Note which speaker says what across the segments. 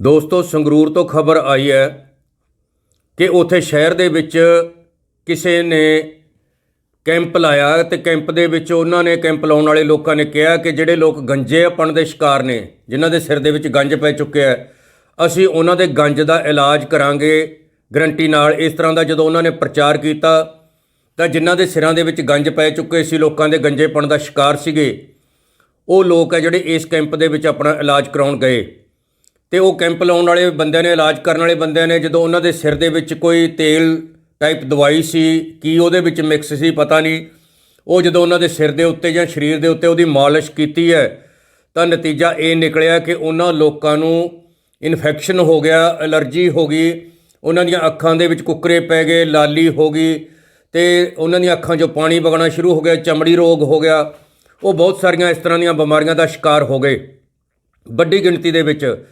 Speaker 1: ਦੋਸਤੋ, ਸੰਗਰੂਰ ਤੋਂ ਖਬਰ ਆਈ ਹੈ ਕਿ ਉਥੇ ਸ਼ਹਿਰ ਦੇ ਵਿੱਚ ਕਿਸੇ ਨੇ ਕੈਂਪ ਲਾਇਆ ਤੇ ਕੈਂਪ ਦੇ ਵਿੱਚ ਉਹਨਾਂ ਨੇ ਕੈਂਪ ਲਾਉਣ ਵਾਲੇ ਲੋਕਾਂ ਨੇ ਕਿਹਾ ਕਿ ਜਿਹੜੇ ਲੋਕ ਗੰਜੇਪਣ ਦੇ ਸ਼ਿਕਾਰ ਨੇ, ਜਿਨ੍ਹਾਂ ਦੇ ਸਿਰ ਦੇ ਵਿੱਚ ਗੰਜ ਪੈ ਚੁੱਕਿਆ ਹੈ, ਅਸੀਂ ਉਹਨਾਂ ਦੇ ਗੰਜ ਦਾ ਇਲਾਜ ਕਰਾਂਗੇ। ਗਰੰਟੀ ਨਾਲ ਇਸ ਤਰ੍ਹਾਂ ਦਾ ਜਦੋਂ ਉਹਨਾਂ ਨੇ ਪ੍ਰਚਾਰ ਕੀਤਾ, ਤਾਂ ਜਿਨ੍ਹਾਂ ਦੇ ਸਿਰਾਂ ਦੇ ਵਿੱਚ ਗੰਜ ਪੈ ਚੁੱਕੇ ਸੀ, ਲੋਕਾਂ ਦੇ ਗੰਜੇਪਣ ਦਾ ਸ਼ਿਕਾਰ ਸੀਗੇ। ਉਹ ਲੋਕ ਹੈ ਜਿਹੜੇ ਇਸ ਕੈਂਪ ਦੇ ਵਿੱਚ ਆਪਣਾ ਇਲਾਜ ਕਰਾਉਣ ਗਏ। ਤੇ ਉਹ ਕੈਂਪ ਲਾਉਣ ਵਾਲੇ ਬੰਦਿਆਂ ਨੇ, ਇਲਾਜ ਕਰਨ ਵਾਲੇ ਬੰਦਿਆਂ ਨੇ, ਜਦੋਂ ਉਹਨਾਂ ਦੇ ਸਿਰ ਦੇ ਵਿੱਚ ਕੋਈ ਤੇਲ ਟਾਈਪ ਦਵਾਈ ਸੀ, ਕੀ ਉਹਦੇ ਵਿੱਚ ਮਿਕਸ ਸੀ, ਪਤਾ ਨਹੀਂ। ਉਹ ਜਦੋਂ ਉਹਨਾਂ ਦੇ ਸਿਰ ਦੇ ਉੱਤੇ ਜਾਂ ਸਰੀਰ ਦੇ ਉੱਤੇ ਉਹਦੀ ਮਾਲਿਸ਼ ਕੀਤੀ ਹੈ, ਤਾਂ ਨਤੀਜਾ ਇਹ ਨਿਕਲਿਆ ਕਿ ਉਹਨਾਂ ਲੋਕਾਂ ਨੂੰ ਇਨਫੈਕਸ਼ਨ ਹੋ ਗਿਆ ਐਲਰਜੀ ਹੋ ਗਈ, ਉਹਨਾਂ ਦੀਆਂ ਅੱਖਾਂ ਦੇ ਵਿੱਚ ਕੁੱਕਰੇ ਪੈ ਗਏ, ਲਾਲੀ ਹੋ ਗਈ, ਤੇ ਉਹਨਾਂ ਦੀਆਂ ਅੱਖਾਂ 'ਚੋਂ ਪਾਣੀ ਵਗਣਾ ਸ਼ੁਰੂ ਹੋ ਗਿਆ, ਚਮੜੀ ਰੋਗ ਹੋ ਗਿਆ। ਉਹ ਬਹੁਤ ਸਾਰੀਆਂ ਇਸ ਤਰ੍ਹਾਂ ਦੀਆਂ ਬਿਮਾਰੀਆਂ ਦਾ ਸ਼ਿਕਾਰ ਹੋ ਗਏ। ਵੱਡੀ ਗਿਣਤੀ ਦੇ ਵਿੱਚ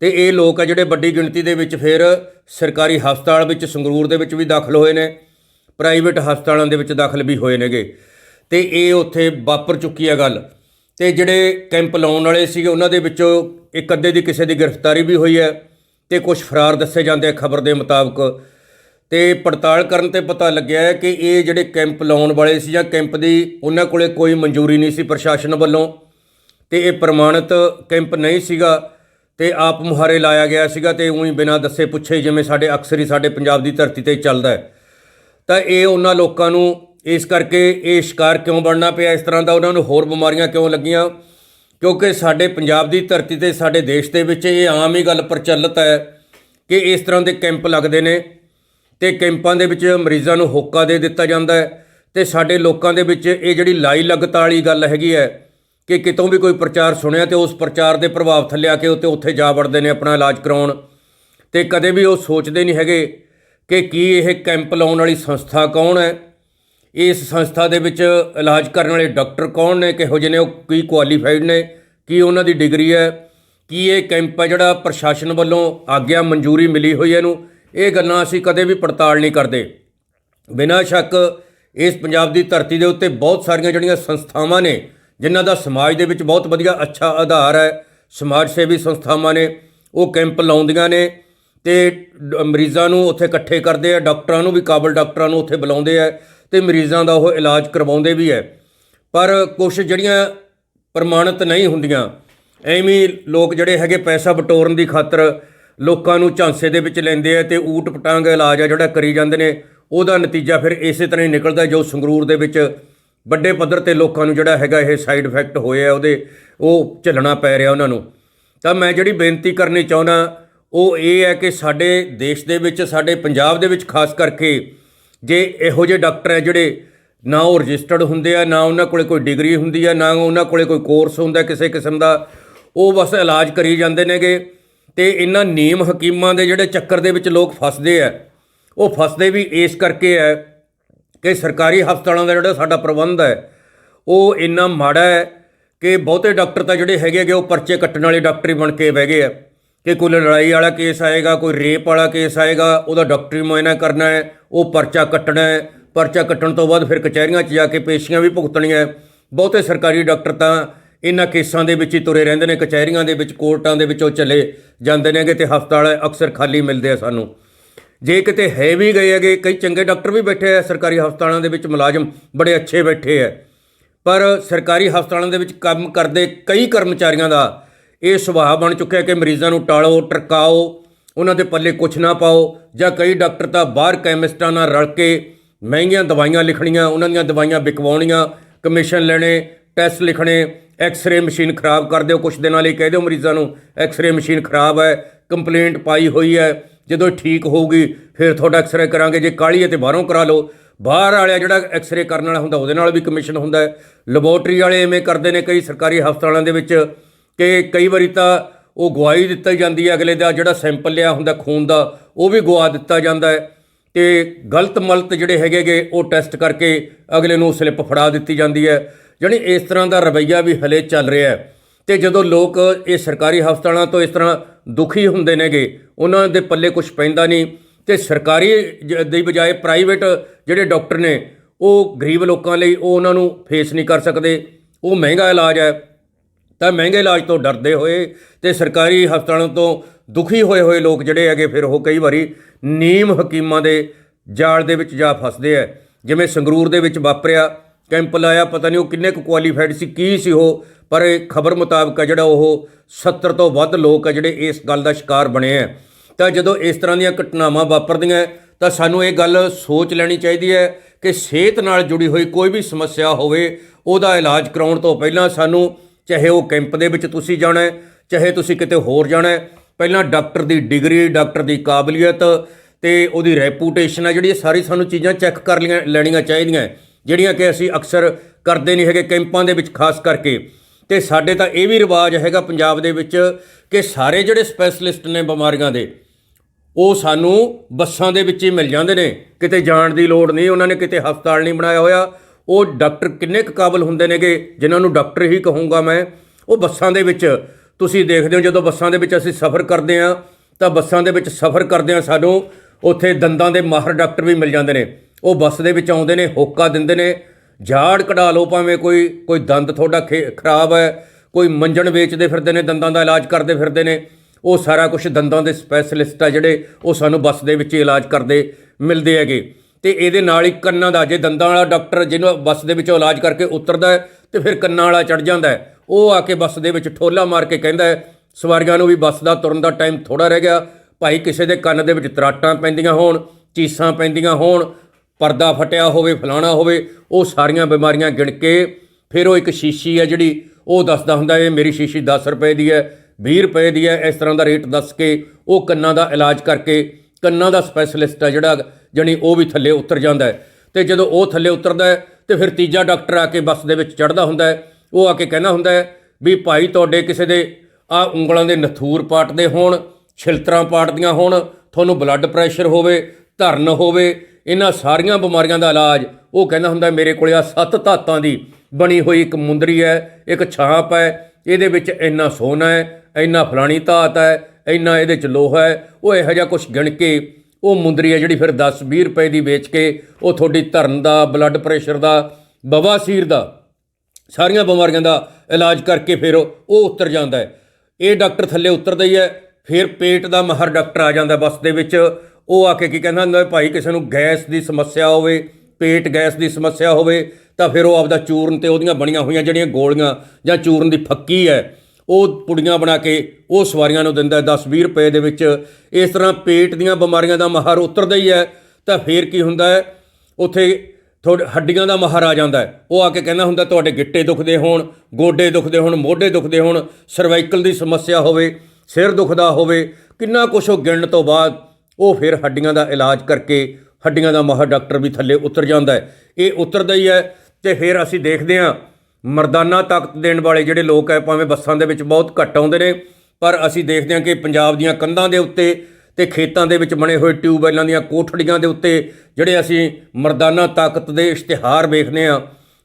Speaker 1: ਤੇ ਇਹ ਲੋਕ ਆ ਜਿਹੜੇ ਵੱਡੀ ਗਿਣਤੀ ਦੇ ਵਿੱਚ ਫਿਰ ਸਰਕਾਰੀ ਹਸਪਤਾਲ ਵਿੱਚ, ਸੰਗਰੂਰ ਦੇ ਵਿੱਚ ਵੀ ਦਾਖਲ ਹੋਏ ਨੇ, ਪ੍ਰਾਈਵੇਟ ਹਸਪਤਾਲਾਂ ਦੇ ਵਿੱਚ ਦਾਖਲ ਵੀ ਹੋਏ ਨੇਗੇ। ਤੇ ਇਹ ਉੱਥੇ ਵਾਪਰ ਚੁੱਕੀ ਹੈ ਗੱਲ। ਤੇ ਜਿਹੜੇ ਕੈਂਪ ਲਾਉਣ ਵਾਲੇ ਸੀਗੇ, ਉਹਨਾਂ ਦੇ ਵਿੱਚੋਂ ਇੱਕ ਅੱਧੇ ਦੀ ਕਿਸੇ ਦੀ ਗ੍ਰਿਫਤਾਰੀ ਵੀ ਹੋਈ ਹੈ ਤੇ ਕੁਝ ਫਰਾਰ ਦੱਸੇ ਜਾਂਦੇ ਆ ਖਬਰ ਦੇ ਮੁਤਾਬਕ। ਤੇ ਪੜਤਾਲ ਕਰਨ ਤੇ ਪਤਾ ਲੱਗਿਆ ਕਿ ਇਹ ਜਿਹੜੇ ਕੈਂਪ ਲਾਉਣ ਵਾਲੇ ਸੀ ਜਾਂ ਕੈਂਪ ਦੀ ਉਹਨਾਂ ਕੋਲੇ ਕੋਈ ਮਨਜ਼ੂਰੀ ਨਹੀਂ ਸੀ ਪ੍ਰਸ਼ਾਸਨ ਵੱਲੋਂ। ਤੇ ਇਹ ਪ੍ਰਮਾਣਿਤ ਕੈਂਪ ਨਹੀਂ ਸੀਗਾ। ਤੇ ਆਪ ਮੁਹਾਰੇ ਲਾਇਆ ਗਿਆ ਸੀਗਾ ਤੇ ਉਹੀ ਬਿਨਾਂ ਦੱਸੇ ਪੁੱਛੇ ਜਿਵੇਂ ਸਾਡੇ ਅਕਸਰ ਹੀ ਸਾਡੇ ਪੰਜਾਬ ਦੀ ਧਰਤੀ ਤੇ ਚੱਲਦਾ ਹੈ। ਤਾਂ ਇਹ ਉਹਨਾਂ ਲੋਕਾਂ ਨੂੰ ਇਸ ਕਰਕੇ ਇਹ ਸ਼ਿਕਾਰ ਕਿਉਂ ਬਣਨਾ ਪਿਆ, ਇਸ ਤਰ੍ਹਾਂ ਦਾ ਉਹਨਾਂ ਨੂੰ ਹੋਰ ਬਿਮਾਰੀਆਂ ਕਿਉਂ ਲੱਗੀਆਂ? ਕਿਉਂਕਿ ਸਾਡੇ ਪੰਜਾਬ ਦੀ ਧਰਤੀ ਤੇ, ਸਾਡੇ ਦੇਸ਼ ਦੇ ਵਿੱਚ ਇਹ ਆਮ ਹੀ ਗੱਲ ਪ੍ਰਚਲਿਤ ਹੈ ਕਿ ਇਸ ਤਰ੍ਹਾਂ ਦੇ ਕੈਂਪ ਲੱਗਦੇ ਨੇ ਤੇ ਕੈਂਪਾਂ ਦੇ ਵਿੱਚ ਮਰੀਜ਼ਾਂ ਨੂੰ ਹੋਕਾ ਦੇ ਦਿੱਤਾ ਜਾਂਦਾ ਹੈ ਤੇ ਸਾਡੇ ਲੋਕਾਂ ਦੇ ਵਿੱਚ ਇਹ ਜਿਹੜੀ ਲਾਈ ਲਗਤ ਵਾਲੀ ਗੱਲ ਹੈਗੀ ਹੈ ਕਿ ਕਿਤੋਂ ਵੀ ਕੋਈ ਪ੍ਰਚਾਰ ਸੁਣਿਆ ਤੇ ਉਸ ਪ੍ਰਚਾਰ ਦੇ ਪ੍ਰਭਾਵ ਥੱਲੇ ਆ ਕੇ ਉੱਤੇ ਉੱਥੇ ਜਾ ਵੜਦੇ ਨੇ ਆਪਣਾ ਇਲਾਜ ਕਰਾਉਣ। ਤੇ ਕਦੇ ਵੀ ਉਹ ਸੋਚਦੇ ਨਹੀਂ ਹੈਗੇ ਕਿ ਕੀ ਇਹ ਕੈਂਪ ਲਾਉਣ ਵਾਲੀ ਸੰਸਥਾ ਕੌਣ ਹੈ? ਇਸ ਸੰਸਥਾ ਦੇ ਵਿੱਚ ਇਲਾਜ ਕਰਨ ਵਾਲੇ ਡਾਕਟਰ ਕੌਣ ਨੇ? ਕਿਹੋ ਜਿਹੇ ਨੇ? ਉਹ ਕੀ ਕੁਆਲੀਫਾਈਡ ਨੇ? ਕੀ ਉਹਨਾਂ ਦੀ ਡਿਗਰੀ ਹੈ? ਕੀ ਇਹ ਕੈਂਪ ਹੈ ਜਿਹੜਾ ਪ੍ਰਸ਼ਾਸਨ ਵੱਲੋਂ ਆਗਿਆ ਮਨਜ਼ੂਰੀ ਮਿਲੀ ਹੋਈ ਹੈ ਇਹਨੂੰ? ਇਹ ਗੱਲਾਂ ਅਸੀਂ ਕਦੇ ਵੀ ਪੜਤਾਲ ਨਹੀਂ ਕਰਦੇ। ਬਿਨਾਂ ਸ਼ੱਕ ਇਸ ਪੰਜਾਬ ਦੀ ਧਰਤੀ ਦੇ ਉੱਤੇ ਬਹੁਤ ਸਾਰੀਆਂ ਜਿਹੜੀਆਂ ਸੰਸਥਾਵਾਂ ਨੇ ਜਿਨ੍ਹਾਂ ਦਾ ਸਮਾਜ ਦੇ ਵਿੱਚ ਬਹੁਤ ਵਧੀਆ ਅੱਛਾ ਆਧਾਰ ਹੈ, ਸਮਾਜ ਸੇਵੀ ਸੰਸਥਾਵਾਂ ਨੇ, ਉਹ ਕੈਂਪ ਲਾਉਂਦੀਆਂ ਨੇ ਤੇ ਡ- ਮਰੀਜ਼ਾਂ ਨੂੰ ਉੱਥੇ ਇਕੱਠੇ ਕਰਦੇ ਆ, ਡਾਕਟਰਾਂ ਨੂੰ ਵੀ ਕਾਬਲ ਡਾਕਟਰਾਂ ਨੂੰ ਉੱਥੇ ਬੁਲਾਉਂਦੇ ਆ ਤੇ ਮਰੀਜ਼ਾਂ ਦਾ ਉਹ ਇਲਾਜ ਕਰਵਾਉਂਦੇ ਵੀ ਹੈ। ਪਰ ਕੁਝ ਜਿਹੜੀਆਂ ਪ੍ਰਮਾਣਿਤ ਨਹੀਂ ਹੁੰਦੀਆਂ, ਐਵੇਂ ਲੋਕ ਜਿਹੜੇ ਹੈਗੇ ਪੈਸਾ ਬਟੋਰਨ ਦੀ ਖਾਤਰ ਲੋਕਾਂ ਨੂੰ ਝਾਂਸੇ ਦੇ ਵਿੱਚ ਲੈਂਦੇ ਆ ਤੇ ਊਟ ਪਟਾਂਗ ਇਲਾਜ ਆ ਜਿਹੜਾ ਕਰੀ ਜਾਂਦੇ ਨੇ, ਉਹਦਾ ਨਤੀਜਾ ਫਿਰ ਇਸੇ ਤਰ੍ਹਾਂ ਹੀ ਨਿਕਲਦਾ ਜੋ ਸੰਗਰੂਰ ਦੇ ਵਿੱਚ ਵੱਡੇ ਪੱਧਰ ਤੇ ਲੋਕਾਂ ਨੂੰ ਜਿਹੜਾ ਹੈਗਾ ਇਹ ਸਾਈਡ ਇਫੈਕਟ ਹੋਏ ਆ ਉਹਦੇ, ਉਹ ਝੱਲਣਾ ਪੈ ਰਿਹਾ ਉਹਨਾਂ ਨੂੰ। ਤਾਂ ਮੈਂ ਜਿਹੜੀ ਬੇਨਤੀ ਕਰਨੀ ਚਾਹੁੰਦਾ, ਉਹ ਇਹ ਹੈ ਕਿ ਸਾਡੇ ਦੇਸ਼ ਦੇ ਵਿੱਚ, ਸਾਡੇ ਪੰਜਾਬ ਦੇ ਵਿੱਚ ਖਾਸ ਕਰਕੇ ਜੇ ਇਹੋ ਜਿਹੇ ਡਾਕਟਰ ਹੈ ਜਿਹੜੇ ਨਾ ਉਹ ਰਜਿਸਟਰਡ ਹੁੰਦੇ ਆ, ਨਾ ਉਹਨਾਂ ਕੋਲੇ ਕੋਈ ਡਿਗਰੀ ਹੁੰਦੀ ਆ, ਨਾ ਉਹਨਾਂ ਕੋਲੇ ਕੋਈ ਕੋਰਸ ਹੁੰਦਾ ਕਿਸੇ ਕਿਸਮ ਦਾ, ਉਹ ਬਸ ਇਲਾਜ ਕਰੀ ਜਾਂਦੇ ਨੇਗੇ। ਤੇ ਇਹਨਾਂ ਨੀਮ ਹਕੀਮਾਂ ਦੇ ਜਿਹੜੇ ਚੱਕਰ ਦੇ ਵਿੱਚ ਲੋਕ ਫਸਦੇ ਆ, ਉਹ ਫਸਦੇ ਵੀ ਇਸ ਕਰਕੇ ਹੈ ਕਿ ਸਰਕਾਰੀ ਹਸਪਤਾਲਾਂ ਦਾ ਜਿਹੜਾ ਸਾਡਾ ਪ੍ਰਬੰਧ ਹੈ, ਉਹ ਇੰਨਾ ਮਾੜਾ ਹੈ ਕਿ ਬਹੁਤੇ ਡਾਕਟਰ ਤਾਂ ਜਿਹੜੇ ਹੈਗੇ ਹੈਗੇ, ਉਹ ਪਰਚੇ ਕੱਟਣ ਵਾਲੇ ਡਾਕਟਰ ਹੀ ਬਣ ਕੇ ਬਹਿ ਗਏ ਆ। ਕਿ ਕੋਈ ਲੜਾਈ ਵਾਲਾ ਕੇਸ ਆਏਗਾ, ਕੋਈ ਰੇਪ ਵਾਲਾ ਕੇਸ ਆਏਗਾ, ਉਹਦਾ ਡਾਕਟਰੀ ਮੁਆਇਨਾ ਕਰਨਾ ਹੈ, ਉਹ ਪਰਚਾ ਕੱਟਣਾ ਹੈ। ਪਰਚਾ ਕੱਟਣ ਤੋਂ ਬਾਅਦ ਫਿਰ ਕਚਹਿਰੀਆਂ 'ਚ ਜਾ ਕੇ ਪੇਸ਼ੀਆਂ ਵੀ ਭੁਗਤਣੀਆਂ ਬਹੁਤੇ ਸਰਕਾਰੀ ਡਾਕਟਰ ਤਾਂ ਇਹਨਾਂ ਕੇਸਾਂ ਦੇ ਵਿੱਚ ਹੀ ਤੁਰੇ ਰਹਿੰਦੇ ਨੇ, ਕਚਹਿਰੀਆਂ ਦੇ ਵਿੱਚ, ਕੋਰਟਾਂ ਦੇ ਵਿੱਚ ਉਹ ਚਲੇ ਜਾਂਦੇ ਨੇਗੇ ਤੇ ਹਸਪਤਾਲ ਅਕਸਰ ਖਾਲੀ ਮਿਲਦੇ ਆ ਸਾਨੂੰ। ਜੇ ਕਿਤੇ ਹੈ ਵੀ ਗਏ ਹੈਗੇ, ਕਈ ਚੰਗੇ ਡਾਕਟਰ ਵੀ ਬੈਠੇ ਆ, ਸਰਕਾਰੀ ਹਸਪਤਾਲਾਂ ਦੇ ਵਿੱਚ ਮੁਲਾਜ਼ਮ ਬੜੇ ਅੱਛੇ ਬੈਠੇ ਆ। ਪਰ ਸਰਕਾਰੀ ਹਸਪਤਾਲਾਂ ਦੇ ਵਿੱਚ ਕੰਮ ਕਰਦੇ ਕਈ ਕਰਮਚਾਰੀਆਂ ਦਾ ਇਹ ਸੁਭਾਅ ਬਣ ਚੁੱਕਿਆ ਕਿ ਮਰੀਜ਼ਾਂ ਨੂੰ ਟਾਲੋ, ਟਰਕਾਓ, ਉਹਨਾਂ ਦੇ ਪੱਲੇ ਕੁਛ ਨਾ ਪਾਓ ਜਾਂ ਕਈ ਡਾਕਟਰ ਤਾਂ ਬਾਹਰ ਕੈਮਿਸਟਾਂ ਨਾਲ ਰਲ ਕੇ ਮਹਿੰਗੀਆਂ ਦਵਾਈਆਂ ਲਿਖਣੀਆਂ, ਉਹਨਾਂ ਦੀਆਂ ਦਵਾਈਆਂ ਵਿਕਵਾਉਣੀਆਂ, ਕਮਿਸ਼ਨ ਲੈਣੇ, ਟੈਸਟ ਲਿਖਣੇ, ਐਕਸ-ਰੇ ਮਸ਼ੀਨ ਖਰਾਬ ਕਰ ਦਿਓ ਕੁਝ ਦਿਨਾਂ ਲਈ ਕਹਿ ਦਿਓ ਮਰੀਜ਼ਾਂ ਨੂੰ, ਐਕਸ-ਰੇ ਮਸ਼ੀਨ ਖਰਾਬ ਹੈ, ਕੰਪਲੇਂਟ ਪਾਈ ਹੋਈ ਹੈ। ਜਦੋਂ ਇਹ ਠੀਕ ਹੋਊਗੀ, ਫਿਰ ਤੁਹਾਡਾ ਐਕਸ-ਰੇ ਕਰਾਂਗੇ। ਜੇ ਕਾਲੀ ਹੈ ਤੇ ਬਾਹਰੋਂ ਕਰਾ ਲਓ। ਬਾਹਰ ਵਾਲਿਆ ਜਿਹੜਾ ਐਕਸ-ਰੇ ਕਰਨ ਵਾਲਾ ਹੁੰਦਾ, ਉਹਦੇ ਨਾਲ ਵੀ ਕਮਿਸ਼ਨ ਹੁੰਦਾ ਹੈ। ਲੈਬੋਰਟਰੀ ਵਾਲੇ ਐਵੇਂ ਕਰਦੇ ਨੇ ਕਈ ਸਰਕਾਰੀ ਹਸਪਤਾਲਾਂ ਦੇ ਵਿੱਚ ਕਿ ਕਈ ਵਾਰੀ ਤਾਂ ਉਹ ਗਵਾਹੀ ਦਿੱਤੀ ਜਾਂਦੀ ਹੈ ਅਗਲੇ ਦਾ, ਜਿਹੜਾ ਸੈਂਪਲ ਲਿਆ ਹੁੰਦਾ ਖੂਨ ਦਾ, ਉਹ ਵੀ ਗਵਾ ਦਿੱਤਾ ਜਾਂਦਾ ਹੈ। ਤੇ ਗਲਤ ਮਲਤ ਜਿਹੜੇ ਹੈਗੇਗੇ ਉਹ ਟੈਸਟ ਕਰਕੇ ਅਗਲੇ ਨੂੰ ਸਲਿੱਪ ਫੜਾ ਦਿੱਤੀ ਜਾਂਦੀ ਹੈ। ਜਾਣੀ ਇਸ ਤਰ੍ਹਾਂ ਦਾ ਰਵੱਈਆ ਵੀ ਹਲੇ ਚੱਲ ਰਿਹਾ ਹੈ। ਤੇ ਜਦੋਂ ਲੋਕ ਇਹ ਸਰਕਾਰੀ ਹਸਪਤਾਲਾਂ ਤੋਂ ਇਸ ਤਰ੍ਹਾਂ ਦੁਖੀ ਹੁੰਦੇ ਨੇਗੇ। ਉਹਨਾਂ ਦੇ ਪੱਲੇ ਕੁਝ ਪੈਂਦਾ ਨਹੀਂ ਤੇ ਸਰਕਾਰੀ ਜ- ਦੀ ਬਜਾਏ ਪ੍ਰਾਈਵੇਟ ਜਿਹੜੇ ਡਾਕਟਰ ਨੇ, ਉਹ ਗਰੀਬ ਲੋਕਾਂ ਲਈ ਉਹ ਉਹਨਾਂ ਨੂੰ ਫੇਸ ਨਹੀਂ ਕਰ ਸਕਦੇ। ਉਹ ਮਹਿੰਗਾ ਇਲਾਜ ਹੈ। ਤਾਂ ਮਹਿੰਗੇ ਇਲਾਜ ਤੋਂ ਡਰਦੇ ਹੋਏ ਤੇ ਸਰਕਾਰੀ ਹਸਪਤਾਲਾਂ ਤੋਂ ਦੁਖੀ ਹੋਏ ਹੋਏ ਲੋਕ ਜਿਹੜੇ ਹੈਗੇ, ਫਿਰ ਉਹ ਕਈ ਵਾਰੀ ਨੀਮ ਹਕੀਮਾਂ ਦੇ ਜਾਲ ਦੇ ਵਿੱਚ ਜਾ ਫਸਦੇ ਆ। ਜਿਵੇਂ ਸੰਗਰੂਰ ਦੇ ਵਿੱਚ ਵਾਪਰਿਆ ਕੈਂਪ ਲਾਇਆ ਪਤਾ ਨਹੀਂ ਉਹ ਕਿੰਨੇ ਕੁ ਕੁਆਲੀਫਾਈਡ ਸੀ ਕੀ ਸੀ ਉਹ ਪਰ ਇਹ ਖਬਰ ਮੁਤਾਬਕ ਆ ਜਿਹੜਾ ਉਹ 70 ਤੋਂ ਵੱਧ ਲੋਕ ਆ ਜਿਹੜੇ ਇਸ ਗੱਲ ਦਾ ਸ਼ਿਕਾਰ ਬਣੇ ਆ। ਤਾਂ ਜਦੋਂ ਇਸ ਤਰ੍ਹਾਂ ਦੀਆਂ ਘਟਨਾਵਾਂ ਵਾਪਰਦੀਆਂ ਤਾਂ ਸਾਨੂੰ ਇਹ ਗੱਲ ਸੋਚ ਲੈਣੀ ਚਾਹੀਦੀ ਹੈ ਕਿ ਸਿਹਤ ਨਾਲ ਜੁੜੀ ਹੋਈ ਕੋਈ ਵੀ ਸਮੱਸਿਆ ਹੋਵੇ ਉਹਦਾ ਇਲਾਜ ਕਰਾਉਣ ਤੋਂ ਪਹਿਲਾਂ ਸਾਨੂੰ ਚਾਹੇ ਉਹ ਕੈਂਪ ਦੇ ਵਿੱਚ ਤੁਸੀਂ ਜਾਣਾ ਹੈ, ਚਾਹੇ ਤੁਸੀਂ ਕਿਤੇ ਹੋਰ ਜਾਣਾ ਹੈ, ਪਹਿਲਾਂ ਡਾਕਟਰ ਦੀ ਡਿਗਰੀ ਡਾਕਟਰ ਦੀ ਕਾਬਲੀਅਤ ਤੇ ਉਹਦੀ ਰੈਪੂਟੇਸ਼ਨ ਹੈ ਜਿਹੜੀ ਇਹ ਸਾਰੀ ਸਾਨੂੰ ਚੀਜ਼ਾਂ ਚੈੱਕ ਕਰ ਲੀਆਂ ਲੈਣੀਆਂ ਚਾਹੀਦੀਆਂ ਜਿਹੜੀਆਂ ਕਿ ਅਸੀਂ ਅਕਸਰ ਕਰਦੇ ਨਹੀਂ ਹੈਗੇ ਕੈਂਪਾਂ ਦੇ ਵਿੱਚ ਖਾਸ ਕਰਕੇ। ਤੇ ਸਾਡੇ ਤਾਂ ਇਹ ਵੀ ਰਿਵਾਜ ਹੈਗਾ ਪੰਜਾਬ ਦੇ ਵਿੱਚ ਕਿ ਸਾਰੇ ਜਿਹੜੇ ਸਪੈਸ਼ਲਿਸਟ ਨੇ ਬਿਮਾਰੀਆਂ ਦੇ, ਉਹ ਸਾਨੂੰ ਬੱਸਾਂ ਦੇ ਵਿੱਚ ਹੀ ਮਿਲ ਜਾਂਦੇ ਨੇ। ਕਿਤੇ ਜਾਣ ਦੀ ਲੋੜ ਨਹੀਂ, ਉਹਨਾਂ ਨੇ ਕਿਤੇ ਹਸਪਤਾਲ ਨਹੀਂ ਬਣਾਇਆ ਹੋਇਆ। ਉਹ ਡਾਕਟਰ ਕਿੰਨੇ ਕੁ ਕਾਬਲ ਹੁੰਦੇ ਨੇਗੇ, ਜਿਨ੍ਹਾਂ ਨੂੰ ਡਾਕਟਰ ਹੀ ਕਹੂੰਗਾ ਮੈਂ। ਉਹ ਬੱਸਾਂ ਦੇ ਵਿੱਚ, ਤੁਸੀਂ ਦੇਖਦੇ ਹੋ ਜਦੋਂ ਬੱਸਾਂ ਦੇ ਵਿੱਚ ਅਸੀਂ ਸਫ਼ਰ ਕਰਦੇ ਹਾਂ, ਤਾਂ ਬੱਸਾਂ ਦੇ ਵਿੱਚ ਸਫ਼ਰ ਕਰਦੇ ਹਾਂ ਸਾਨੂੰ ਉੱਥੇ ਦੰਦਾਂ ਦੇ ਮਾਹਰ ਡਾਕਟਰ ਵੀ ਮਿਲ ਜਾਂਦੇ ਨੇ। ਉਹ ਬੱਸ ਦੇ ਵਿੱਚ ਆਉਂਦੇ ਨੇ, ਹੋਕਾ ਦਿੰਦੇ ਨੇ। ਝਾੜ ਕਢਾ ਲਓ ਭਾਵੇਂ ਕੋਈ ਕੋਈ ਦੰਦ ਤੁਹਾਡਾ ਖੇ- ਖਰਾਬ ਹੈ, ਕੋਈ ਮੰਜਣ ਵੇਚਦੇ ਫਿਰਦੇ ਨੇ, ਦੰਦਾਂ ਦਾ ਇਲਾਜ ਕਰਦੇ ਫਿਰਦੇ ਨੇ। ਉਹ ਸਾਰਾ ਕੁਝ ਦੰਦਾਂ ਦੇ ਸਪੈਸ਼ਲਿਸਟ ਆ ਜਿਹੜੇ ਉਹ ਸਾਨੂੰ ਬੱਸ ਦੇ ਵਿੱਚ ਇਲਾਜ ਕਰਦੇ, ਮਿਲਦੇ ਹੈਗੇ। ਤੇ ਇਹਦੇ ਨਾਲ ਹੀ ਕੰਨਾਂ ਦਾ, ਜੇ ਦੰਦਾਂ ਵਾਲਾ ਡਾਕਟਰ ਜਿਹਨੂੰ ਬੱਸ ਦੇ ਵਿੱਚੋਂ ਇਲਾਜ ਕਰਕੇ ਉਤਰਦਾ ਹੈ, ਤੇ ਫਿਰ ਕੰਨਾਂ ਵਾਲਾ ਚੜ ਜਾਂਦਾ ਹੈ। ਉਹ ਆ ਕੇ ਬੱਸ ਦੇ ਵਿੱਚ ਠੋਲਾ ਮਾਰ ਕੇ ਕਹਿੰਦਾ ਹੈ, ਸਵਾਰੀਆਂ ਨੂੰ ਵੀ ਬੱਸ ਦਾ ਤੁਰਨ ਦਾ ਟਾਈਮ ਥੋੜਾ ਰਹਿ ਗਿਆ। ਭਾਈ ਕਿਸੇ ਦੇ ਕੰਨ ਦੇ ਵਿੱਚ ਤਰਾਟਾਂ ਪੈਂਦੀਆਂ ਹੋਣ, ਚੀਸਾਂ ਪੈਂਦੀਆਂ ਹੋਣ ਪਰਦਾ ਫਟਿਆ ਹੋਵੇ, ਫਲਾਣਾ ਹੋਵੇ, ਉਹ ਸਾਰੀਆਂ ਬਿਮਾਰੀਆਂ ਗਿਣ ਕੇ ਫਿਰ ਉਹ ਇੱਕ ਸ਼ੀਸ਼ੀ ਹੈ ਜਿਹੜੀ ਉਹ ਦੱਸਦਾ ਹੁੰਦਾ, ਇਹ ਮੇਰੀ ਸ਼ੀਸ਼ੀ 10 ਰੁਪਏ ਦੀ ਹੈ 20 ਰੁਪਏ ਦੀ ਹੈ, ਇਸ ਤਰ੍ਹਾਂ ਦਾ ਰੇਟ ਦੱਸ ਕੇ ਉਹ ਕੰਨਾਂ ਦਾ ਇਲਾਜ ਕਰਕੇ ਕੰਨਾਂ ਦਾ ਸਪੈਸ਼ਲਿਸਟ ਹੈ ਜਿਹੜਾ, ਜਣੀ ਉਹ ਵੀ ਥੱਲੇ ਉਤਰ ਜਾਂਦਾ ਹੈ। ਤੇ ਜਦੋਂ ਉਹ ਥੱਲੇ ਉਤਰਦਾ ਹੈ, ਤੇ ਫਿਰ ਤੀਜਾ ਡਾਕਟਰ ਆ ਕੇ ਬੱਸ ਦੇ ਵਿੱਚ ਚੜਦਾ ਹੁੰਦਾ ਹੈ, ਉਹ ਆ ਕੇ ਕਹਿੰਦਾ ਹੁੰਦਾ ਹੈ ਵੀ ਭਾਈ ਤੁਹਾਡੇ ਕਿਸੇ ਦੇ ਆ ਉਂਗਲਾਂ ਦੇ ਨਥੂਰ ਪਾਟਦੇ ਹੋਣ, ਛਿਲਤਰਾਂ ਪਾਟਦੀਆਂ ਹੋਣ, ਤੁਹਾਨੂੰ ਬਲੱਡ ਪ੍ਰੈਸ਼ਰ ਹੋਵੇ, ਧਰਨ ਹੋਵੇ ਇਹਨਾਂ ਸਾਰੀਆਂ ਬਿਮਾਰੀਆਂ ਦਾ ਇਲਾਜ, ਉਹ ਕਹਿੰਦਾ ਹੁੰਦਾ ਮੇਰੇ ਕੋਲੇ ਆ ਸੱਤ ਧਾਤਾਂ ਦੀ ਬਣੀ ਹੋਈ ਇੱਕ ਮੁੰਦਰੀ ਹੈ, ਇੱਕ ਛਾਪ ਹੈ, ਇਹਦੇ ਵਿੱਚ ਇੰਨਾ ਸੋਨਾ ਹੈ, ਇੰਨਾ ਫਲਾਣੀ ਧਾਤ ਹੈ, ਇੰਨਾ ਇਹਦੇ ਚ ਲੋਹਾ ਹੈ, ਉਹ ਇਹੋ ਜਿਹਾ ਕੁਝ ਗਿਣ ਕੇ ਉਹ ਮੁੰਦਰੀ ਹੈ ਜਿਹੜੀ ਫਿਰ 10 20 ਰੁਪਏ ਦੀ ਵੇਚ ਕੇ ਉਹ ਤੁਹਾਡੀ ਧਰਨ ਦਾ ਬਲੱਡ ਪ੍ਰੈਸ਼ਰ ਦਾ, ਬਵਾਸੀਰ ਦਾ, ਸਾਰੀਆਂ ਬਿਮਾਰੀਆਂ ਦਾ ਇਲਾਜ ਕਰਕੇ ਫਿਰ ਉਹ ਉਤਰ ਜਾਂਦਾ ਹੈ। ਇਹ ਡਾਕਟਰ ਥੱਲੇ ਉਤਰਦਾ ਹੀ ਹੈ, ਫਿਰ ਪੇਟ ਦਾ ਮਾਹਰ ਡਾਕਟਰ ਆ ਜਾਂਦਾ ਬੱਸ ਦੇ ਵਿੱਚ ਉਹ ਆ ਕੇ ਕੀ ਕਹਿੰਦਾ ਹੁੰਦਾ ਭਾਈ ਕਿਸੇ ਨੂੰ ਗੈਸ ਦੀ ਸਮੱਸਿਆ ਹੋਵੇ, ਪੇਟ ਗੈਸ ਦੀ ਸਮੱਸਿਆ ਹੋਵੇ, ਤਾਂ ਫਿਰ ਉਹ ਆਪਦਾ ਚੂਰਨ ਤੇ ਉਹਦੀਆਂ ਬਣੀਆਂ ਹੋਈਆਂ ਜਿਹੜੀਆਂ ਗੋਲੀਆਂ ਜਾਂ ਚੂਰਨ ਦੀ ਫੱਕੀ ਹੈ, ਉਹ ਪੁੜੀਆਂ ਬਣਾ ਕੇ ਉਹ ਸਵਾਰੀਆਂ ਨੂੰ ਦਿੰਦਾ 10-20 ਰੁਪਏ ਦੇ ਵਿੱਚ। ਇਸ ਤਰ੍ਹਾਂ ਪੇਟ ਦੀਆਂ ਬਿਮਾਰੀਆਂ ਦਾ ਮਾਹਰ ਉਤਰਦਾ ਹੀ ਹੈ, ਤਾਂ ਫਿਰ ਕੀ ਹੁੰਦਾ ਹੈ? ਉੱਥੇ ਤੁਹਾਡੇ ਹੱਡੀਆਂ ਦਾ ਮਾਹਰ ਆ ਜਾਂਦਾ ਉਹ ਆ ਕੇ ਕਹਿੰਦਾ ਹੁੰਦਾ, ਤੁਹਾਡੇ ਗਿੱਟੇ ਦੁਖਦੇ ਹੋਣ, ਗੋਡੇ ਦੁਖਦੇ ਹੋਣ, ਮੋਢੇ ਦੁਖਦੇ ਹੋਣ, ਸਰਵਾਈਕਲ ਦੀ ਸਮੱਸਿਆ ਹੋਵੇ, ਸਿਰ ਦੁਖਦਾ ਹੋਵੇ, ਕਿੰਨਾ ਕੁਛ ਉਹ ਗਿਣਨ ਤੋਂ ਬਾਅਦ ਉਹ ਫਿਰ ਹੱਡੀਆਂ ਦਾ ਇਲਾਜ ਕਰਕੇ ਹੱਡੀਆਂ ਦਾ ਮਾਹਰ ਡਾਕਟਰ ਵੀ ਥੱਲੇ ਉਤਰ ਜਾਂਦਾ ਹੈ। ਇਹ ਉਤਰਦਾ ਹੀ ਹੈ ਤੇ ਫਿਰ ਅਸੀਂ ਦੇਖਦੇ ਹਾਂ, ਮਰਦਾਨਾ ਤਾਕਤ ਦੇਣ ਵਾਲੇ ਜਿਹੜੇ ਲੋਕ ਹੈ, ਭਾਵੇਂ ਬੱਸਾਂ ਦੇ ਵਿੱਚ ਬਹੁਤ ਘੱਟ ਆਉਂਦੇ ਨੇ, ਪਰ ਅਸੀਂ ਦੇਖਦੇ ਹਾਂ ਕਿ ਪੰਜਾਬ ਦੀਆਂ ਕੰਧਾਂ ਦੇ ਉੱਤੇ ਤੇ ਖੇਤਾਂ ਦੇ ਵਿੱਚ ਬਣੇ ਹੋਏ ਟਿਊਬਵੈਲਾਂ ਦੀਆਂ ਕੋਠੜੀਆਂ ਦੇ ਉੱਤੇ ਜਿਹੜੇ ਅਸੀਂ ਮਰਦਾਨਾ ਤਾਕਤ ਦੇ ਇਸ਼ਤਿਹਾਰ ਵੇਖਦੇ ਹਾਂ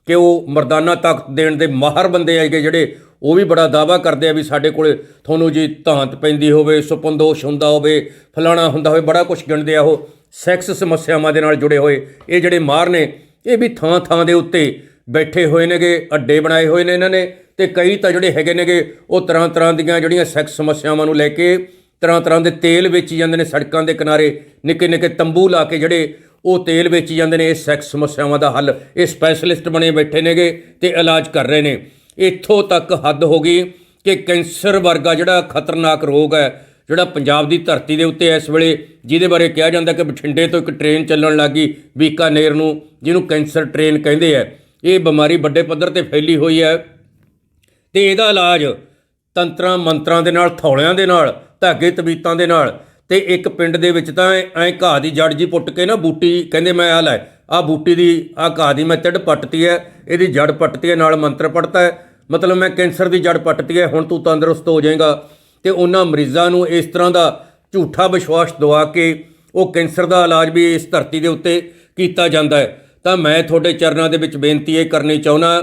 Speaker 1: ਕਿ ਉਹ ਮਰਦਾਨਾ ਤਾਕਤ ਦੇਣ ਦੇ ਮਾਹਰ ਬੰਦੇ ਹੈਗੇ ਜਿਹੜੇ ਉਹ ਵੀ ਬੜਾ ਦਾਵਾ ਕਰਦੇ ਆ ਵੀ ਸਾਡੇ ਕੋਲੇ ਤੁਹਾਨੂੰ ਜੀ ਧਾਂਤ ਪੈਂਦੀ ਹੋਵੇ ਸੁਪੰਦੋਸ਼ ਹੁੰਦਾ ਹੋਵੇ, ਫਲਾਣਾ ਹੁੰਦਾ ਹੋਵੇ, ਬੜਾ ਕੁਝ ਗਿਣਦੇ ਆ ਉਹ, ਸੈਕਸ ਸਮੱਸਿਆਵਾਂ ਦੇ ਨਾਲ ਜੁੜੇ ਹੋਏ। ਇਹ ਜਿਹੜੇ ਮਾਰ ਨੇ, ਇਹ ਵੀ ਥਾਂ ਥਾਂ ਦੇ ਉੱਤੇ ਬੈਠੇ ਹੋਏ ਨੇਗੇ, ਅੱਡੇ ਬਣਾਏ ਹੋਏ ਨੇ ਇਹਨਾਂ ਨੇ, ਤੇ ਕਈ ਤਾਂ ਜਿਹੜੇ ਹੈਗੇ ਨੇਗੇ, ਉਹ ਤਰ੍ਹਾਂ ਤਰ੍ਹਾਂ ਦੀਆਂ ਜਿਹੜੀਆਂ ਸੈਕਸ ਸਮੱਸਿਆਵਾਂ ਨੂੰ ਲੈ ਕੇ ਤਰ੍ਹਾਂ ਤਰ੍ਹਾਂ ਦੇ ਤੇਲ ਵੇਚੀ ਜਾਂਦੇ ਨੇ ਸੜਕਾਂ ਦੇ ਕਿਨਾਰੇ ਨਿੱਕੇ ਨਿੱਕੇ ਤੰਬੂ ਲਾ ਕੇ ਜਿਹੜੇ ਉਹ ਤੇਲ ਵੇਚੀ ਜਾਂਦੇ ਨੇ, ਇਹ ਸੈਕਸ ਸਮੱਸਿਆਵਾਂ ਦਾ ਹੱਲ ਇਹ ਸਪੈਸ਼ਲਿਸਟ ਬਣੇ ਬੈਠੇ ਨੇਗੇ ਤੇ ਇਲਾਜ ਕਰ ਰਹੇ ਨੇ। ਇੱਥੋਂ ਤੱਕ ਹੱਦ ਹੋ ਗਈ ਕਿ ਕੈਂਸਰ ਵਰਗਾ ਜਿਹੜਾ ਖਤਰਨਾਕ ਰੋਗ ਹੈ, ਜਿਹੜਾ ਪੰਜਾਬ ਦੀ ਧਰਤੀ ਦੇ ਉੱਤੇ ਇਸ ਵੇਲੇ ਜਿਹਦੇ ਬਾਰੇ ਕਿਹਾ ਜਾਂਦਾ ਕਿ ਬਠਿੰਡੇ ਤੋਂ ਇੱਕ ਟ੍ਰੇਨ ਚੱਲਣ ਲੱਗੀ ਬੀਕਾਨੇਰ ਨੂੰ, ਜਿਹਨੂੰ ਕੈਂਸਰ ਟ੍ਰੇਨ ਕਹਿੰਦੇ ਆ। ਇਹ ਬਿਮਾਰੀ ਵੱਡੇ ਪੱਧਰ ਤੇ ਫੈਲੀ ਹੋਈ ਹੈ ਤੇ ਇਹਦਾ ਇਲਾਜ ਤੰਤਰਾਂ, ਮੰਤਰਾਂ ਦੇ ਨਾਲ, ਥੌਲਿਆਂ ਦੇ ਨਾਲ, ਧਾਗੇ ਤਬੀਤਾਂ ਦੇ ਨਾਲ ਤੇ ਇੱਕ ਪਿੰਡ ਦੇ ਵਿੱਚ ਤਾਂ ਐ ਘਾਹ ਦੀ ਜੜ ਜੀ ਪੁੱਟ ਕੇ ਨਾ ਬੂਟੀ ਕਹਿੰਦੇ ਮੈਂ ਆ ਲੈ ਆ ਬੂਟੀ ਦੀ ਆ ਘਾਹ ਦੀ ਮੈਂ ਤਿੜ ਪੱਟਤੀ ਹੈ, ਇਹਦੀ ਜੜ ਪੱਟਤੀ ਹੈ, ਨਾਲ ਮੰਤਰ ਪੜਤਾ ਹੈ। ਮਤਲਬ ਮੈਂ ਕੈਂਸਰ ਦੀ ਜੜ ਪੱਟਤੀ ਹੈ, ਹੁਣ ਤੂੰ ਤੰਦਰੁਸਤ ਹੋ ਜਾਏਗਾ। ਤੇ ਉਹਨਾਂ ਮਰੀਜ਼ਾਂ ਨੂੰ ਇਸ ਤਰ੍ਹਾਂ ਦਾ ਝੂਠਾ ਵਿਸ਼ਵਾਸ ਦਵਾ ਕੇ ਉਹ ਕੈਂਸਰ ਦਾ ਇਲਾਜ ਵੀ ਇਸ ਧਰਤੀ ਦੇ ਉੱਤੇ ਕੀਤਾ ਜਾਂਦਾ ਹੈ। ਤਾਂ ਮੈਂ ਤੁਹਾਡੇ ਚਰਨਾਂ ਦੇ ਵਿੱਚ ਬੇਨਤੀ ਇਹ ਕਰਨੀ ਚਾਹੁੰਦਾ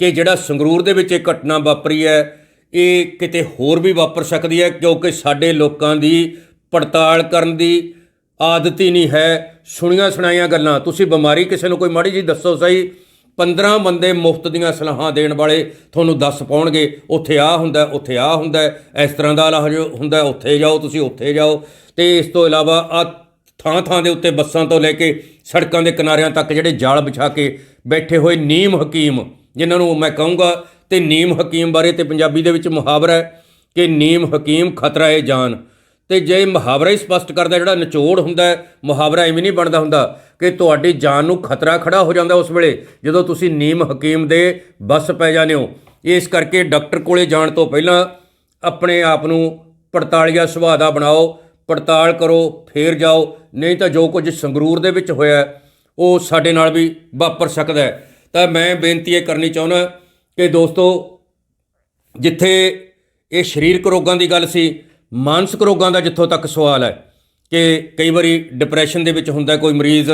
Speaker 1: ਕਿ ਜਿਹੜਾ ਸੰਗਰੂਰ ਦੇ ਵਿੱਚ ਇਹ ਘਟਨਾ ਵਾਪਰੀ ਹੈ, ਇਹ ਕਿਤੇ ਹੋਰ ਵੀ ਵਾਪਰ ਸਕਦੀ ਹੈ, ਕਿਉਂਕਿ ਸਾਡੇ ਲੋਕਾਂ ਦੀ ਪੜਤਾਲ ਕਰਨ ਦੀ ਆਦਤ ਹੀ ਨਹੀਂ ਹੈ। ਸੁਣੀਆਂ ਸੁਣਾਈਆਂ ਗੱਲਾਂ, ਤੁਸੀਂ ਬਿਮਾਰੀ ਕਿਸੇ ਨੂੰ ਕੋਈ ਮਾੜੀ ਜੀ ਦੱਸੋ ਸਹੀ 15 ਬੰਦੇ ਮੁਫਤ ਦੀਆਂ ਸਲਾਹਾਂ ਦੇਣ ਵਾਲੇ ਤੁਹਾਨੂੰ ਦੱਸ ਪਾਉਣਗੇ, ਉੱਥੇ ਆ ਹੁੰਦਾ, ਉੱਥੇ ਆ ਹੁੰਦਾ, ਇਸ ਤਰ੍ਹਾਂ ਦਾ ਇਲਾਜ ਹੁੰਦਾ, ਉੱਥੇ ਜਾਓ, ਤੁਸੀਂ ਉੱਥੇ ਜਾਓ। ਤੇ ਇਸ ਤੋਂ ਇਲਾਵਾ ਆ ਥਾਂ ਥਾਂ ਦੇ ਉੱਤੇ ਬੱਸਾਂ ਤੋਂ ਲੈ ਕੇ ਸੜਕਾਂ ਦੇ ਕਿਨਾਰਿਆਂ ਤੱਕ ਜਿਹੜੇ ਜਾਲ ਵਿਛਾ ਕੇ ਬੈਠੇ ਹੋਏ ਨੀਮ ਹਕੀਮ, ਜਿਨ੍ਹਾਂ ਨੂੰ ਮੈਂ ਕਹੂੰਗਾ, ਤੇ ਨੀਮ ਹਕੀਮ ਬਾਰੇ ਤੇ ਪੰਜਾਬੀ ਦੇ ਵਿੱਚ ਮੁਹਾਵਰਾ ਹੈ ਕਿ ਨੀਮ ਹਕੀਮ ਖਤਰਾ ਏ ਜਾਨ। ਤੇ ਜੇ ਮੁਹਾਵਰਾ ਹੀ ਸਪਸ਼ਟ ਕਰਦਾ ਜਿਹੜਾ ਨਿਚੋੜ ਹੁੰਦਾ ਮੁਹਾਵਰਾ ਐਵੇਂ ਨਹੀਂ ਬਣਦਾ ਹੁੰਦਾ ਕਿ ਤੁਹਾਡੀ ਜਾਨ ਨੂੰ ਖਤਰਾ ਖੜਾ ਹੋ ਜਾਂਦਾ ਉਸ ਵੇਲੇ, ਜਦੋਂ ਤੁਸੀਂ ਨੀਮ ਹਕੀਮ ਦੇ ਬਸ ਪੈ ਜਾਂਦੇ ਹੋ। ਇਸ ਕਰਕੇ ਡਾਕਟਰ ਕੋਲੇ ਜਾਣ ਤੋਂ ਪਹਿਲਾਂ ਆਪਣੇ ਆਪ ਨੂੰ ਪੜਤਾਲੀਆ ਸੁਭਾਅ ਦਾ ਬਣਾਓ, ਪੜਤਾਲ ਕਰੋ, ਫੇਰ ਜਾਓ, ਨਹੀਂ ਤਾਂ ਜੋ ਕੁਝ ਸੰਗਰੂਰ ਦੇ ਵਿੱਚ ਹੋਇਆ, ਉਹ ਸਾਡੇ ਨਾਲ ਵੀ ਵਾਪਰ ਸਕਦਾ ਹੈ। ਤਾਂ ਮੈਂ ਬੇਨਤੀ ਇਹ ਕਰਨੀ ਚਾਹੁੰਦਾ ਕਿ ਦੋਸਤੋ, ਜਿੱਥੇ ਇਹ ਸਰੀਰਕ ਰੋਗਾਂ ਦੀ ਗੱਲ ਸੀ ਮਾਨਸਿਕ ਰੋਗਾਂ ਦਾ ਜਿੱਥੋਂ ਤੱਕ ਸਵਾਲ ਹੈ ਕਿ ਕਈ ਵਾਰੀ ਡਿਪਰੈਸ਼ਨ ਦੇ ਵਿੱਚ ਹੁੰਦਾ ਕੋਈ ਮਰੀਜ਼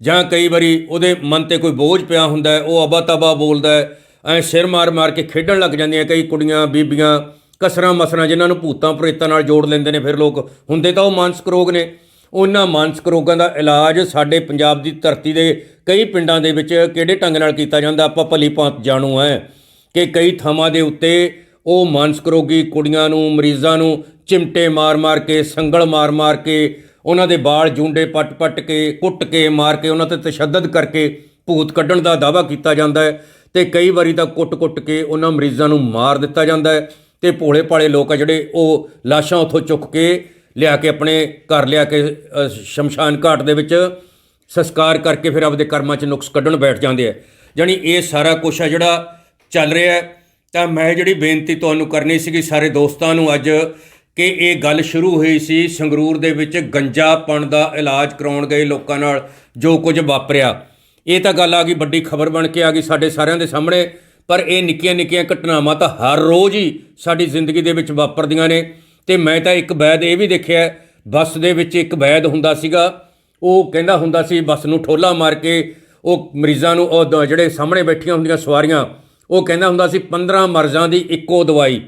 Speaker 1: ਜਾਂ ਕਈ ਵਾਰੀ ਉਹਦੇ ਮਨ ਤੇ ਕੋਈ ਬੋਝ ਪਿਆ ਹੁੰਦਾ ਉਹ ਅਬਾ ਤਬਾ ਬੋਲਦਾ ਹੈ, ਐ ਸਿਰ ਮਾਰ ਮਾਰ ਕੇ ਖੇਡਣ ਲੱਗ ਜਾਂਦੀਆਂ ਕਈ ਕੁੜੀਆਂ, ਬੀਬੀਆਂ ਕਸਰਾਂ ਮਸਰਾਂ ਜਿਨ੍ਹਾਂ ਨੂੰ ਭੂਤਾਂ ਪ੍ਰੇਤਾਂ ਨਾਲ ਜੋੜ ਲੈਂਦੇ ਨੇ, ਫਿਰ ਲੋਕ ਹੁੰਦੇ ਤਾਂ ਉਹ ਮਾਨਸਿਕ ਰੋਗ ਨੇ। ਉਹਨਾਂ ਮਾਨਸਿਕ ਰੋਗਾਂ ਦਾ ਇਲਾਜ ਸਾਡੇ ਪੰਜਾਬ ਦੀ ਧਰਤੀ ਦੇ ਕਈ ਪਿੰਡਾਂ ਦੇ ਵਿੱਚ ਕਿਹੜੇ ਢੰਗ ਨਾਲ ਕੀਤਾ ਜਾਂਦਾ, ਆਪਾਂ ਭਲੀ ਭਾਂਤ ਜਾਣੂ ਹੈ ਕਿ ਕਈ ਥਾਵਾਂ ਦੇ ਉੱਤੇ ਉਹ ਮਾਨਸਿਕ ਰੋਗੀ ਕੁੜੀਆਂ ਨੂੰ, ਮਰੀਜ਼ਾਂ ਨੂੰ ਚਿਮਟੇ ਮਾਰ-ਮਾਰ ਕੇ, ਸੰਗਲ ਮਾਰ-ਮਾਰ ਕੇ, ਉਹਨਾਂ ਦੇ ਬਾਲ ਜੂੰਡੇ ਪੱਟ-ਪੱਟ ਕੇ, ਕੁੱਟ ਕੇ, ਮਾਰ ਕੇ, ਉਹਨਾਂ ਤੇ ਤਸ਼ੱਦਦ ਕਰਕੇ ਭੂਤ ਕੱਢਣ ਦਾ ਦਾਅਵਾ ਕੀਤਾ ਜਾਂਦਾ ਹੈ ਤੇ ਕਈ ਵਾਰੀ ਤਾਂ ਕੁੱਟ-ਕੁੱਟ ਕੇ ਉਹਨਾਂ ਮਰੀਜ਼ਾਂ ਨੂੰ ਮਾਰ ਦਿੱਤਾ ਜਾਂਦਾ ਹੈ ਤੇ ਭੋਲੇ-ਭਾਲੇ ਲੋਕ ਆ ਜਿਹੜੇ ਉਹ ਲਾਸ਼ਾਂ ਉੱਥੋਂ ਚੁੱਕ ਕੇ ਲਿਆ ਕੇ ਆਪਣੇ ਘਰ ਲਿਆ ਕੇ ਸ਼ਮਸ਼ਾਨ ਘਾਟ ਦੇ ਵਿੱਚ ਸੰਸਕਾਰ ਕਰਕੇ ਫਿਰ ਆਪਦੇ ਕਰਮਾਂ 'ਚ ਨੁਕਸ ਕੱਢਣ ਬੈਠ ਜਾਂਦੇ ਆ। ਜਾਣੀ ਇਹ ਸਾਰਾ ਕੁਝ ਆ ਜਿਹੜਾ ਚੱਲ ਰਿਹਾ ਹੈ। ਤਾਂ ਮੈਂ ਜਿਹੜੀ ਬੇਨਤੀ ਤੁਹਾਨੂੰ ਕਰਨੀ ਸੀਗੀ ਸਾਰੇ ਦੋਸਤਾਂ ਨੂੰ ਅੱਜ ਕਿ ਇਹ ਗੱਲ ਸ਼ੁਰੂ ਹੋਈ ਸੀ ਸੰਗਰੂਰ ਦੇ ਵਿੱਚ ਗੰਜਾਪਣ ਦਾ ਇਲਾਜ ਕਰਾਉਣ ਗਏ ਲੋਕਾਂ ਨਾਲ ਜੋ ਕੁਝ ਵਾਪਰਿਆ। ਇਹ ਤਾਂ ਗੱਲ ਆ ਗਈ, ਵੱਡੀ ਖਬਰ ਬਣ ਕੇ ਆ ਗਈ ਸਾਡੇ ਸਾਰਿਆਂ ਦੇ ਸਾਹਮਣੇ, ਪਰ ਇਹ ਨਿੱਕੀਆਂ ਨਿੱਕੀਆਂ ਘਟਨਾਵਾਂ ਤਾਂ ਹਰ ਰੋਜ਼ ਹੀ ਸਾਡੀ ਜ਼ਿੰਦਗੀ ਦੇ ਵਿੱਚ ਵਾਪਰਦੀਆਂ ਨੇ। ਤੇ ਮੈਂ ਤਾਂ ਇੱਕ ਵੈਦ ਇਹ ਵੀ ਦੇਖਿਆ, ਬੱਸ ਦੇ ਵਿੱਚ ਇੱਕ ਵੈਦ ਹੁੰਦਾ ਸੀਗਾ, ਉਹ ਕਹਿੰਦਾ ਹੁੰਦਾ ਸੀ ਬੱਸ ਨੂੰ ਠੋਲਾ ਮਾਰ ਕੇ ਉਹ ਮਰੀਜ਼ਾਂ ਨੂੰ ਉਹ ਦ- ਜਿਹੜੇ ਸਾਹਮਣੇ ਬੈਠੀਆਂ ਹੁੰਦੀਆਂ ਸਵਾਰੀਆਂ ਉਹ ਕਹਿੰਦਾ ਹੁੰਦਾ ਸੀ 15 ਮਰਜ਼ਾਂ ਦੀ ਇੱਕੋ ਦਵਾਈ।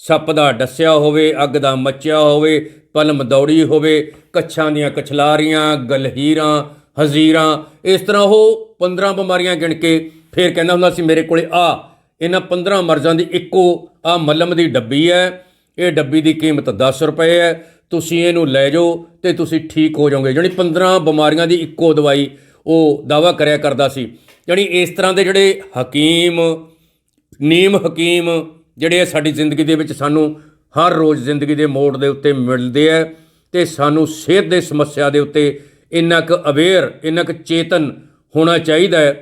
Speaker 1: ਸੱਪ ਦਾ ਡੱਸਿਆ ਹੋਵੇ, ਅੱਗ ਦਾ ਮੱਚਿਆ ਹੋਵੇ, ਪਲਮ ਦੌੜੀ ਹੋਵੇ, ਕੱਛਾਂ ਦੀਆਂ ਕਛਲਾਰੀਆਂ, ਗਲਹੀਰਾਂ, ਹਜ਼ੀਰਾਂ, ਇਸ ਤਰ੍ਹਾਂ ਉਹ 15 ਬਿਮਾਰੀਆਂ ਗਿਣ ਕੇ ਫਿਰ ਕਹਿੰਦਾ ਹੁੰਦਾ ਸੀ, ਮੇਰੇ ਕੋਲੇ ਆ, ਇਹਨਾਂ 15 ਮਰਜ਼ਾਂ ਦੀ ਇੱਕੋ, ਆ ਮੱਲਮ ਦੀ ਡੱਬੀ ਹੈ, ਇਹ ਡੱਬੀ ਦੀ ਕੀਮਤ 10 ਰੁਪਏ ਹੈ, ਤੁਸੀਂ ਇਹਨੂੰ ਲੈ ਜਾਓ ਤੇ ਤੁਸੀਂ ਠੀਕ ਹੋ ਜਾਓਗੇ। ਜਾਣੀ 15 ਬਿਮਾਰੀਆਂ ਦੀ ਇੱਕੋ ਦਵਾਈ ਉਹ ਦਾਵਾ ਕਰਿਆ ਕਰਦਾ ਸੀ। ਜਾਣੀ ਇਸ ਤਰ੍ਹਾਂ ਦੇ ਜਿਹੜੇ ਹਕੀਮ ਨੀਮ ਹਕੀਮ ਜਿਹੜੇ ਆ ਸਾਡੀ ਜ਼ਿੰਦਗੀ ਦੇ ਵਿੱਚ ਸਾਨੂੰ ਹਰ ਰੋਜ਼ ਜ਼ਿੰਦਗੀ ਦੇ ਮੋੜ ਦੇ ਉੱਤੇ ਮਿਲਦੇ ਆ ਤੇ ਸਾਨੂੰ ਸਿਹਤ ਦੇ ਸਮੱਸਿਆ ਦੇ ਉੱਤੇ ਇੰਨਾ ਕੁ ਅਵੇਅਰ ਇੰਨਾ ਕੁ ਚੇਤਨ ਹੋਣਾ ਚਾਹੀਦਾ ਹੈ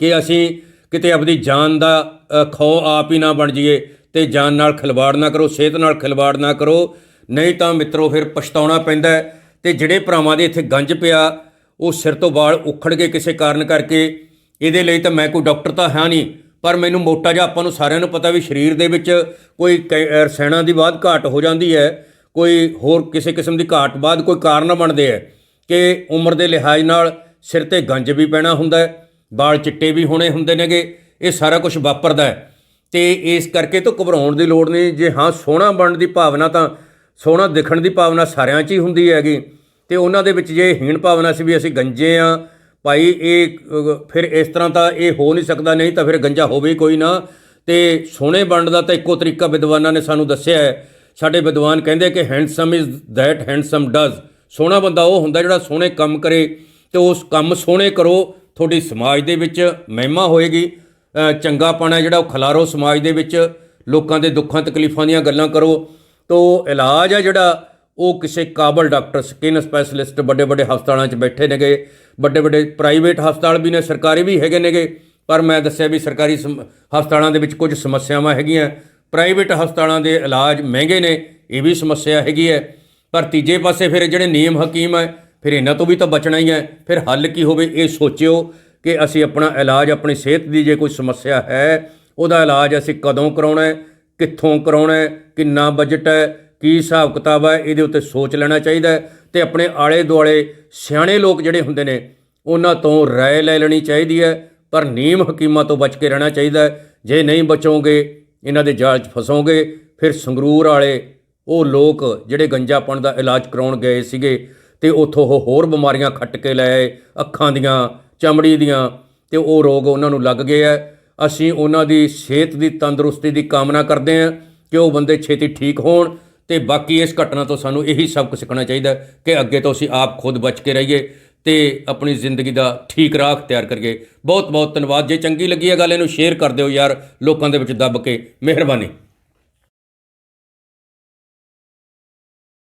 Speaker 1: ਕਿ ਅਸੀਂ ਕਿਤੇ ਆਪਣੀ ਜਾਨ ਦਾ ਖੋ ਆਪ ਹੀ ਨਾ ਬਣ ਜਾਈਏ ਤੇ ਜਾਨ ਨਾਲ ਖਿਲਵਾੜ ਨਾ ਕਰੋ, ਸਿਹਤ ਨਾਲ ਖਿਲਵਾੜ ਨਾ ਕਰੋ। ਨਹੀਂ ਤਾਂ ਮਿੱਤਰੋ ਫਿਰ ਪਛਤਾਉਣਾ ਪੈਂਦਾ ਹੈ ਤੇ ਜਿਹੜੇ ਭਰਾਵਾਂ ਦੇ ਇੱਥੇ ਗੰਜ ਪਿਆ, ਉਹ ਸਿਰ ਤੋਂ ਵਾਲ ਉਖੜ ਗਏ ਕਿਸੇ ਕਾਰਨ ਕਰਕੇ, ਇਹਦੇ ਲਈ ਤਾਂ ਮੈਂ ਕੋਈ ਡਾਕਟਰ ਤਾਂ ਹਾਂ ਨਹੀਂ। ਪਰ ਮੈਨੂੰ ਮੋਟਾ ਜਿਹਾ ਆਪਾਂ ਨੂੰ ਸਾਰਿਆਂ ਨੂੰ ਪਤਾ ਵੀ ਸਰੀਰ ਦੇ ਵਿੱਚ ਕੋਈ ਕਈ- ਅ, ਰਸਾਇਣਾਂ ਦੀ ਬਾਅਦ ਘਾਟ ਹੋ ਜਾਂਦੀ ਹੈ ਕੋਈ ਹੋਰ ਕਿਸੇ ਕਿਸਮ ਦੀ ਘਾਟ ਬਾਅਦ ਕੋਈ ਕਾਰਨ ਬਣਦੇ ਹੈ ਕਿ ਉਮਰ ਦੇ ਲਿਹਾਜ਼ ਨਾਲ ਸਿਰ ਤੇ ਗੰਜ ਵੀ ਪੈਣਾ ਹੁੰਦਾ ਹੈ ਵਾਲ ਚਿੱਟੇ ਵੀ ਹੋਣੇ ਹੁੰਦੇ ਨੇਗੇ ਇਹ ਸਾਰਾ ਕੁਝ ਵਾਪਰਦਾ ਹੈ। ਤੇ ਇਸ ਕਰਕੇ ਤਾਂ ਘਬਰਾਉਣ ਦੀ ਲੋੜ ਨਹੀਂ ਜੇ ਹਾਂ ਸੋਹਣਾ ਬਣਨ ਦੀ ਭਾਵਨਾ ਤਾਂ ਸੋਹਣਾ ਦਿਖਣ ਦੀ ਭਾਵਨਾ ਸਾਰਿਆਂ 'ਚ ਹੀ ਹੁੰਦੀ ਹੈਗੀ। ਤੇ ਉਹਨਾਂ ਦੇ ਵਿੱਚ ਜੇ ਹੀਣ ਭਾਵਨਾ ਸੀ ਵੀ ਅਸੀਂ ਗੰਜੇ ਆ ਭਾਈ ਇਹ ਫਿਰ ਇਸ ਤਰ੍ਹਾਂ ਤਾਂ ਇਹ ਹੋ ਨਹੀਂ ਸਕਦਾ ਨਹੀਂ ਤਾਂ ਫਿਰ ਗੰਜਾ ਹੋਵੇ ਕੋਈ ਨਾ। ਤੇ ਸੋਹਣੇ ਬਣਨ ਦਾ ਤਾਂ ਇੱਕੋ ਤਰੀਕਾ ਵਿਦਵਾਨਾਂ ਨੇ ਸਾਨੂੰ ਦੱਸਿਆ ਹੈ। ਸਾਡੇ ਵਿਦਵਾਨ ਕਹਿੰਦੇ ਕਿ handsome is that handsome does ਸੋਹਣਾ ਬੰਦਾ ਉਹ ਹੁੰਦਾ ਜਿਹੜਾ ਸੋਹਣੇ ਕੰਮ ਕਰੇ ਤੇ ਉਸ ਕੰਮ ਸੋਹਣੇ ਕਰੋ। ਤੁਹਾਡੀ ਸਮਾਜ ਦੇ ਵਿੱਚ ਮਹਿਮਾ ਹੋਏਗੀ। ਅ, ਚੰਗਾਪਣ ਹੈ ਜਿਹੜਾ ਉਹ ਖਿਲਾਰੋ ਸਮਾਜ ਦੇ ਵਿੱਚ। ਲੋਕਾਂ ਦੇ ਦੁੱਖਾਂ ਤਕਲੀਫਾਂ ਦੀਆਂ ਗੱਲਾਂ ਕਰੋ। ਤੋ ਇਲਾਜ ਹੈ ਜਿਹੜਾ ਉਹ ਕਿਸੇ ਕਾਬਲ ਡਾਕਟਰ, ਸਕਿਨ ਸਪੈਸ਼ਲਿਸਟ ਵੱਡੇ ਵੱਡੇ ਹਸਪਤਾਲਾਂ 'ਚ ਬੈਠੇ ਨੇਗੇ, ਵੱਡੇ ਵੱਡੇ ਪ੍ਰਾਈਵੇਟ ਹਸਪਤਾਲ ਵੀ ਨੇ, ਸਰਕਾਰੀ ਵੀ ਹੈਗੇ ਨੇਗੇ, ਪਰ ਮੈਂ ਦੱਸਿਆ ਵੀ ਸਰਕਾਰੀ ਸਮ- ਹਸਪਤਾਲਾਂ ਦੇ ਵਿੱਚ ਕੁਝ ਸਮੱਸਿਆਵਾਂ ਹੈਗੀਆਂ। ਪ੍ਰਾਈਵੇਟ ਹਸਪਤਾਲਾਂ ਦੇ ਇਲਾਜ ਮਹਿੰਗੇ ਨੇ, ਇਹ ਵੀ ਸਮੱਸਿਆ ਹੈਗੀ ਹੈ। ਪਰ ਤੀਜੇ ਪਾਸੇ ਫਿਰ ਜਿਹੜੇ ਨਿਯਮ ਹਕੀਮ ਹੈ, ਫਿਰ ਇਹਨਾਂ ਤੋਂ ਵੀ ਤਾਂ ਬਚਣਾ ਹੀ ਹੈ। ਫਿਰ ਹੱਲ ਕੀ ਹੋਵੇ, ਇਹ ਸੋਚਿਓ ਕਿ ਅਸੀਂ ਆਪਣਾ ਇਲਾਜ, ਆਪਣੀ ਸਿਹਤ ਦੀ ਜੇ ਕੋਈ ਸਮੱਸਿਆ ਹੈ, ਉਹਦਾ ਇਲਾਜ ਅਸੀਂ ਕਦੋਂ ਕਰਾਉਣਾ ਹੈ, ਕਿੱਥੋਂ ਕਰਾਉਣਾ ਹੈ, ਕਿੰਨਾ ਬਜਟ ਹੈ ਕੀ ਹਿਸਾਬ ਕਿਤਾਬ ਹੈ, ਇਹਦੇ ਉੱਤੇ ਸੋਚ ਲੈਣਾ ਚਾਹੀਦਾ ਹੈ ਤੇ ਆਪਣੇ ਆਲੇ ਦੁਆਲੇ ਸਿਆਣੇ ਲੋਕ ਜਿਹੜੇ ਹੁੰਦੇ ਨੇ, ਉਹਨਾਂ ਤੋਂ ਰਾਏ ਲੈ ਲੈਣੀ ਚਾਹੀਦੀ ਹੈ, ਪਰ ਨੀਮ ਹਕੀਮਾਂ ਤੋਂ ਬਚ ਕੇ ਰਹਿਣਾ ਚਾਹੀਦਾ ਹੈ। ਜੇ ਨਹੀਂ ਬਚੋਗੇ, ਇਹਨਾਂ ਦੇ ਜਾਲ 'ਚ ਫਸੋਗੇ, ਫਿਰ ਸੰਗਰੂਰ ਵਾਲੇ ਉਹ ਲੋਕ ਜਿਹੜੇ ਗੰਜਾਪਣ ਦਾ ਇਲਾਜ ਕਰਾਉਣ ਗਏ ਸੀਗੇ ਤੇ ਉੱਥੋਂ ਉਹ ਹੋਰ ਬਿਮਾਰੀਆਂ ਖੱਟ ਕੇ ਲੈ ਅੱਖਾਂ ਦੀਆਂ, ਚਮੜੀ ਦੀਆਂ, ਤੇ ਉਹ ਰੋਗ ਉਹਨਾਂ ਨੂੰ ਲੱਗ ਗਏ ਆ ਅਸੀਂ ਉਹਨਾਂ ਦੀ ਸਿਹਤ ਦੀ ਤੰਦਰੁਸਤੀ ਦੀ ਕਾਮਨਾ ਕਰਦੇ ਹਾਂ ਕਿ ਉਹ ਬੰਦੇ ਛੇਤੀ ਠੀਕ ਹੋਣ ਤੇ ਬਾਕੀ ਇਸ ਘਟਨਾ ਤੋਂ ਸਾਨੂੰ ਇਹੀ ਸਬਕ ਸਿੱਖਣਾ ਚਾਹੀਦਾ ਕਿ ਅੱਗੇ ਤੋਂ ਅਸੀਂ ਆਪ ਖੁਦ ਬਚ ਕੇ ਰਹੀਏ ਤੇ ਆਪਣੀ ਜ਼ਿੰਦਗੀ ਦਾ ਠੀਕ ਰਾਹ ਤਿਆਰ ਕਰੀਏ। ਬਹੁਤ ਬਹੁਤ ਧੰਨਵਾਦ। ਜੇ ਚੰਗੀ ਲੱਗੀ ਹੈ ਗੱਲ, ਇਹਨੂੰ ਸ਼ੇਅਰ ਕਰ ਦਿਓ ਯਾਰ, ਲੋਕਾਂ ਦੇ ਵਿੱਚ ਦੱਬ ਕੇ। ਮਿਹਰਬਾਨੀ।